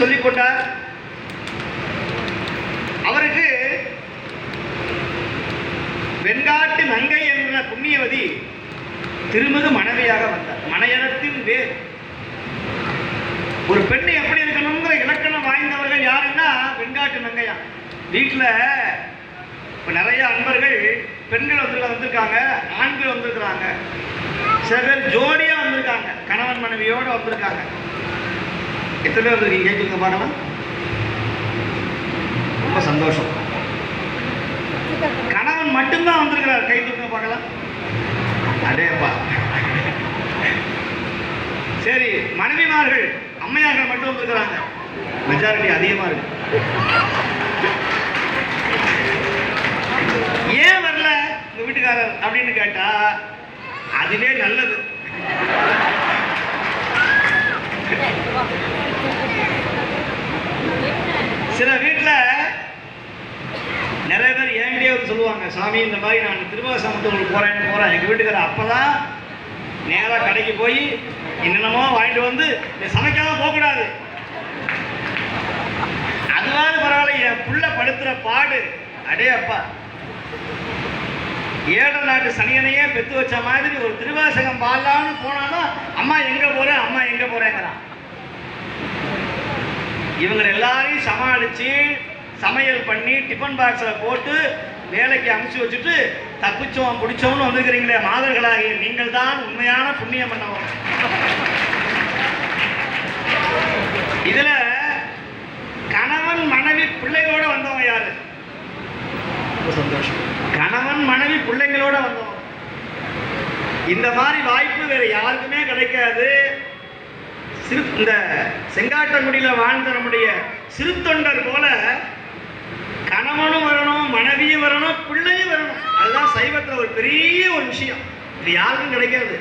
சொல்லிக் கொண்டார் அவருக்கு வெண்காட்டு நங்கை என்ற புண்ணியவதி திருமது மனைவியாக வந்தார். மனையனத்தின் வேர் ஒரு பெண் எப்படி இருக்கணுங்கிற இலக்கணம் வாய்ந்தவர்கள் யாருன்னா வெண்காட்டு நங்கையா? வீட்டில் இப்போ நிறைய அன்பர்கள் பெண்கள் வந்து வந்திருக்காங்க ஆண்கள் வந்திருக்கிறாங்க. சில பேர் ஜோடியாக வந்திருக்காங்க. கணவன் மனைவியோடு வந்திருக்காங்க. எத்தனை பேர் வந்திருக்கீங்க? கேட்குங்க பார்க்கலாம் ரொம்ப சந்தோஷம். கணவன் மட்டும்தான் வந்திருக்கிறார். கை தூக்க பார்க்கலாம் அடேப்பா. சரி மனைவிமார்கள் அம்மையார்கள் மட்டும் வந்திருக்கிறாங்க. மெஜாரிட்டி அதிகமா இருக்கு. ஏன் வரல உங்க வீட்டுக்காரர் அப்படின்னு கேட்டா அதுவே நல்லது. சில வீட்டில் நிறைய பேர் என்கிட்டயே வந்து சொல்லுவாங்க சாமி இந்த மாதிரி நான் திருவாசமத்துக்கு போகிறேன்னு போகிறேன் எங்கள் வீட்டுக்காரர் அப்பதான் நேராக கடைக்கு போய் என்னென்னமோ வாங்கிட்டு வந்து இந்த சமைக்காம போகக்கூடாது. அதுவாது பரவாயில்ல என் புள்ள படுத்துகிற பாடு. அடே அப்பா. ஏழை நாட்டு சனியனையே பெற்று வச்ச மாதிரி ஒரு திருவாசகம் பாடலான்னு போனாலும் அம்மா எங்கே போகிறேன் அம்மா எங்கே போகிறேங்கிறான் இவங்க எல்லாரையும் சமாளிச்சு சமையல் பண்ணி டிஃபன் பாக்ஸில் போட்டு வேலைக்கு அமுச்சு வச்சுட்டு தப்பிச்சோம் பிடிச்சோம்னு வந்திருக்கிறீங்களே மாதர்களாகிய நீங்கள் தான் உண்மையான புண்ணியம் பண்ணவங்க. இதுல கணவன் மனைவி பிள்ளைகளோட வந்தவங்க யாரு? சந்தோஷம். கணவன் மனைவி பிள்ளைங்களோட வந்தவங்க. இந்த மாதிரி வாய்ப்பு வேற யாருக்குமே கிடைக்காது. சிறு இந்த செங்காட்டங்குடியில் வாழ்ந்த நம்முடைய சிறு தொண்டர் போல கணவனும் வரணும் மனைவியும் வரணும் பிள்ளையும் வரணும். அதுதான் சைவத்தில் ஒரு பெரிய ஒரு விஷயம். இது யாருக்கும் கிடைக்காது.